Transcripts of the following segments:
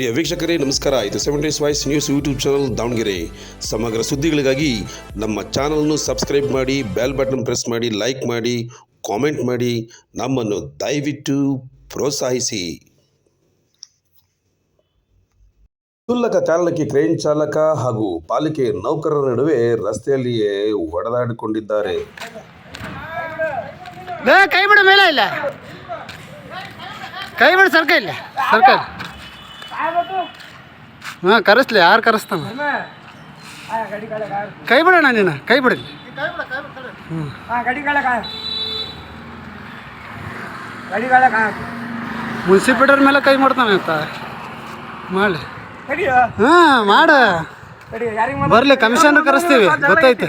ಪ್ರಿಯ ವೀಕ್ಷಕರೇ, ನಮಸ್ಕಾರ. ಇದು seven days voice news YouTube channel Davangere. ಸಮಗ್ರ ಸುದ್ದಿಗಳಿಗಾಗಿ ನಮ್ಮ ಚಾನಲ್ನು ಸಬ್ಸ್ಕ್ರೈಬ್ ಮಾಡಿ ಬೆಲ್ ಬಟನ್ ಪ್ರೆಸ್ ಮಾಡಿ ಲೈಕ್ ಮಾಡಿ ಕಾಮೆಂಟ್ ಮಾಡಿ. ನಮ್ಮನ್ನು ದಯವಿಟ್ಟು ಪ್ರೋತ್ಸಾಹಿಸಿ. ಕ್ಷುಲ್ಲಕ ಕಾರಣಕ್ಕೆ ಕ್ರೇನ್ ಚಾಲಕ ಹಾಗೂ ಪಾಲಿಕೆ ನೌಕರರ ನಡುವೆ ರಸ್ತೆಯಲ್ಲಿಯೇ ಒಡೆದಾಡಿಕೊಂಡಿದ್ದಾರೆ. ಕೈ ಬಿಡ, ಮೇಲೆ ಇಲ್ಲ. ಕೈ ಬಿಡ ಸರ್ಕ ಇಲ್ಲ. ಸರ್ಕ ಹಾಂ ಕರೆಸ್ಲಿ ಯಾರು ಕರೆಸ್ತಾನ? ಕೈ ಬಿಡೋಣ ನೀನು ಕೈ ಬಿಡಲಿ. ಮುನ್ಸಿಪಿಟರ್ ಮೇಲೆ ಕೈ ಮಾಡ್ತಾನೆ ಅಂತ. ಮಾಡಿ ಹಾಂ ಮಾಡು. ಬರಲಿ ಕಮಿಷನ್ ಕರೆಸ್ತೀವಿ. ಗೊತ್ತೈತೆ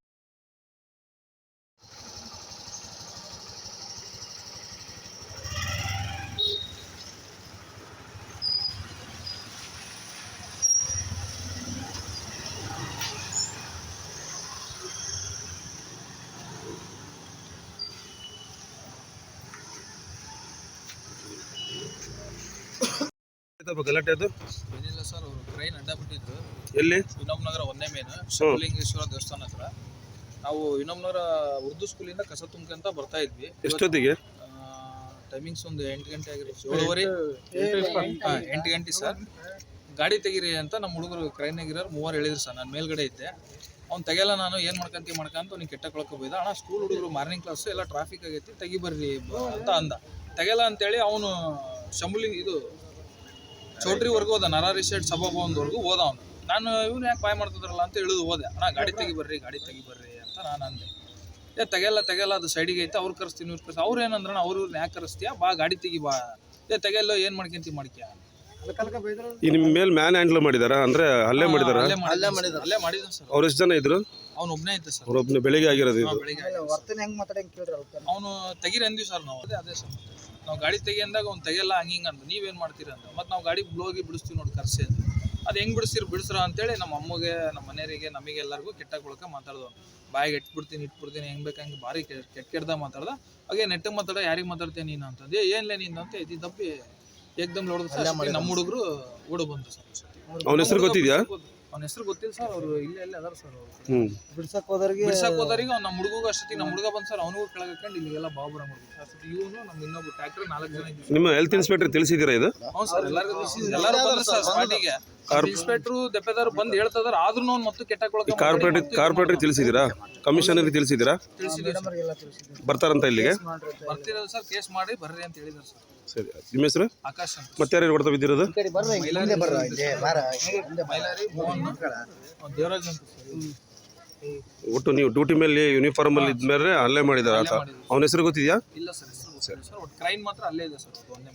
ಅದು? ಏನಿಲ್ಲ ಸರ್ ಅವರು ಟ್ರೈನ್ ಅಡ್ಡ ಎಲ್ಲಿ? ವಿನೋಬ್ ನಗರ ಒಂದೇ ಮೇನ್ ಶಿವಲಿಂಗೇಶ್ವರ ದೇವಸ್ಥಾನ ಹತ್ರ. ನಾವು ವಿನೋಬ್ ನಗರ ಉರ್ದು ಸ್ಕೂಲಿಂದ ಕಸ ತುಂಬ್ಕೊಂತ ಬರ್ತಾ ಇದ್ವಿ. ಎಷ್ಟೊತ್ತಿಗೆ? ಟೈಮಿಂಗ್ಸ್ ಒಂದು ಎಂಟು ಗಂಟೆ ಆಗಿರುತ್ತೆ. ಏಳುವರೆ? ಹಾ, ಎಂಟು ಗಂಟೆ ಸರ್. ಗಾಡಿ ತೆಗೀರಿ ಅಂತ ನಮ್ಮ ಹುಡುಗರು ಕ್ರೈನಾಗಿರೋರು ಮೂವರು ಹೇಳಿದ್ರು ಸರ್. ನಾನು ಮೇಲ್ಗಡೆ ಇದ್ದೆ. ಅವ್ನು ತೆಗೆಯಲ್ಲ ನಾನು ಏನು ಮಾಡ್ಕೊಂತೀವಿ ಮಾಡ್ಕಂತ ಅವ್ನಿಗೆ ಕೆಟ್ಟ ಕೊಳಕ್ಕೆ ಬೈದ ಅಣ್ಣ ಸ್ಕೂಲ್ ಹುಡುಗರು ಮಾರ್ನಿಂಗ್ ಕ್ಲಾಸ್ ಎಲ್ಲ ಟ್ರಾಫಿಕ್ ಆಗೈತಿ ತೆಗಿಬರ್ರಿ ಅಂತ ಅಂದ. ತೆಗೆಯಲ್ಲ ಅಂತೇಳಿ ಅವನು ಶಂಬುಲಿಂಗ್ ಇದು ಚೌಟ್ರಿವರೆಗೂ ಹೋದ ನರಾರಿ ಶೆಡ್ ಸಭಾಭವನದವರೆಗೂ ಹೋದ ಅವನು. ನಾನು ಇವ್ನು ಯಾಕೆ ಬಾಯ್ ಮಾಡ್ತಿದ್ರಲ್ಲ ಅಂತ ಇಳಿದು ಹೋದೆ. ಅಣ್ಣ, ಗಾಡಿ ತೆಗಿ ಬರ್ರಿ, ಗಾಡಿ ತೆಗಿ ಬರ್ರಿ ಅಂತ ನಾನು ಅಂದೆ. ಏ ತೆಗೆಲ್ಲ ತೆಗೆಲ್ಲ ಅದು ಸೈಡಿಗೆ ಐತೆ, ಅವ್ರು ಕರೆಸ್ತೀನಿ, ಇವ್ರು ಕರೆಸ್ತೀನಿ ಅವ್ರು ಏನಂದ್ರಣ ಅವ್ರು ಇವ್ರನ್ನ ಯಾಕೆ ಕರೆಸ್ತೀಯಾ? ಬಾ, ಗಾಡಿ ತೆಗಿ ಬಾ. ಏ, ತೆಗೆಯಲ್ಲ, ಏನು ಮಾಡ್ಕೊಂತಿ ಮಾಡ್ಕ್ಯಾ? ಈ ನಿಮ್ಮ ಮೇಲೆ ಮ್ಯಾನ್ ಹ್ಯಾಂಡ್ಲ್ ಮಾಡಿದಾರ? ಅಂದ್ರೆ ಅಲ್ಲೇ ಮಾಡಿದಾರ? ಅಲ್ಲೇ ಮಾಡಿದ ಅಲ್ಲೇ ಮಾಡಿದ್ರು. ಸರ್. ಅವ್ರು ಎಷ್ಟು ಜನ ಇದ್ರು? ಅವ್ನು ಒಬ್ಬನೇ ಇದ್ದ ಸರ್. ಅವ್ರೊಬ್ನ ಬೆಳಿಗ್ಗೆ ಆಗಿರೋದು ಇದು. ಬೆಳಿಗ್ಗೆ ಅವನು ತೆಗೀರಿ ಅಂದ್ವಿ ಸರ್ ನಾವು ಅದೇ ಅದೇ ಸರ್. ನಾವು ಗಾಡಿ ತೆಗಿ ಅಂದಾಗ ಅವ್ನು ತೆಗಿಯಲ್ಲ ಹಂಗೆ ಹಿಂಗೆ ಅಂದ ನೀವೇನು ಮಾಡ್ತೀರಾ ಅಂತ. ಮತ್ತೆ ನಾವು ಗಾಡಿ ಬ್ಲೋಗಿ ಬಿಡಿಸ್ತೀವಿ ನೋಡಿ ಕರ್ಸಿ ಅಂತ. ಅದು ಹೆಂಗೆ ಬಿಡಿಸ್ತೀರಿ? ಬಿಡಿಸ್ರ ಅಂತೇಳಿ ನಮ್ಮ ಅಮ್ಮಗೆ ನಮ್ಮ ಮನೆಯವರಿಗೆ ನಮಗೆ ಎಲ್ಲರಿಗೂ ಕೆಟ್ಟ ಕೊಳಕ ಮಾತಾಡ್ದು ಬಾಯಿಗೆ ಇಟ್ಬಿಡ್ತೀನಿ ಇಟ್ಬಿಡ್ತೀನಿ ಹೆಂಗೆ ಬೇಕು ಹಂಗೆ ಭಾರಿ ಕೆಟ್ಟ ಕೆಟ್ಟ ಕೆಡ್ದ ಮಾತಾಡ್ದ. ಹಾಗೆ ನೆಟ್ಟಿಗೆ ಮಾತಾಡ ಯಾರಿಗೆ ಮಾತಾಡ್ತೀನಿ ನೀನು ಅಂತಂದು ಏನ್ಲೇ ನೀನು ಅಂತ. ಇದು ದಪ್ಪಿ ಏಕ್ದಮ್ ಹೊಡೆದು ನಮ್ಮ ಹುಡುಗರು ಓಡು ಬಂದ್ರು ಸರ್. ಅವನ ಹೆಸರು ಗೊತ್ತಿದ್ಯಾ? ಅವ್ನ ಹೆಸರು ಗೊತ್ತಿಲ್ಲ ಸರ್ ಅವರು ಇಲ್ಲೇ ಇಲ್ಲೇ ಅದಾರ ಸರ್ ಅವರು. ಹ್ಮ್. ಬಿಡ್ಸಕ್ ಹೋದವ್ರಿಗೆ ಬಿಡ್ಸಕ್ ಹೋದವ್ರಿಗೆ ಅವ್ನು ನಮ್ಮ ಹುಡುಗ ಅಷ್ಟೊತ್ತಿಗೆ ನಮ್ಮ ಹುಡುಗ ಬಂದ್ ಸರ್ ಅವನಿಗೂ ಕೆಳಗೆ ಹಾಕೊಂಡು ಇಲ್ಲಿಗೆಲ್ಲ ಬಾಬುರ ಮಾಡ್ಬೇಕು ಇವನು ನಮ್ಮ ಇನ್ನೊಬ್ಬ ಟ್ರ್ಯಾಕ್ಟರ್ ನಾಲ್ಕು ಜನ ನಿಮ್ಮ ಹೆಲ್ತ್ ಇನ್ಸ್ಪೆಕ್ಟರ್ ತಿಳಿಸಿದ್ದೀರಾ ಇದು? ಹ್ಞೂ ಸರ್ ಎಲ್ಲರಿಗೂ ಎಲ್ಲರೂ ಬಂದ್ರು ಸರ್ ಸ್ಪಾಟಿಗೆ ಇನ್ಸ್ಪೆಕ್ಟ್ರು ದೆಪ್ಪೆದಾರು ಬಂದು ಹೇಳ್ತದಾರ ಆದ್ರೂ ಅವ್ನು ಮತ್ತೆ ಕೆಟ್ಟ ಕೊಳಕ ಕಾರ್ಪೊರೇಟ್ ಕಾರ್ಪೊರೇಟರ್ ತಿಳಿಸಿದ್ದೀರಾ? ಕಮಿಷನರ್ಗೆ ತಿಳಿಸಿದ್ದೀರಾ? ತಿಳಿಸಿದ್ವಿ ಸರ್. ಬರ್ತಾರಂತ ಇಲ್ಲಿಗೆ? ಬರ್ತಿರೋದು ಸರ್ ಕೇಸ್ ಮಾಡಿ ಬರ್ರಿ ಅಂತ ಹೇಳಿದ್ರು ಸರ್. ಸರಿ ನಿಮ್ಮ ಹೆಸರು? ಆಕಾಶ ಮತ್ತೆ ಯಾರು ಹೊಡ್ತಾ ಬಿದ್ದಿರೋದು? ದೇವರಾಜ್ ಅಂತ ಸರ್. ಒಟ್ಟು ನೀವು ಡ್ಯೂಟಿ ಮೇಲೆ ಯೂನಿಫಾರ್ಮ್ ಅಲ್ಲಿ ಇದ್ಮೇಲೆ ಅಲ್ಲೇ ಮಾಡಿದಾರ ಆತ. ಅವನ ಹೆಸರು ಗೊತ್ತಿದ್ಯಾ? ಇಲ್ಲ ಸರ್ ಹೆಸರು ಸರ್ ಒಟ್ಟು ಕ್ರೈನ್ ಮಾತ್ರ ಅಲ್ಲೇ ಇದೆ ಸರ್ ಒಂದೇ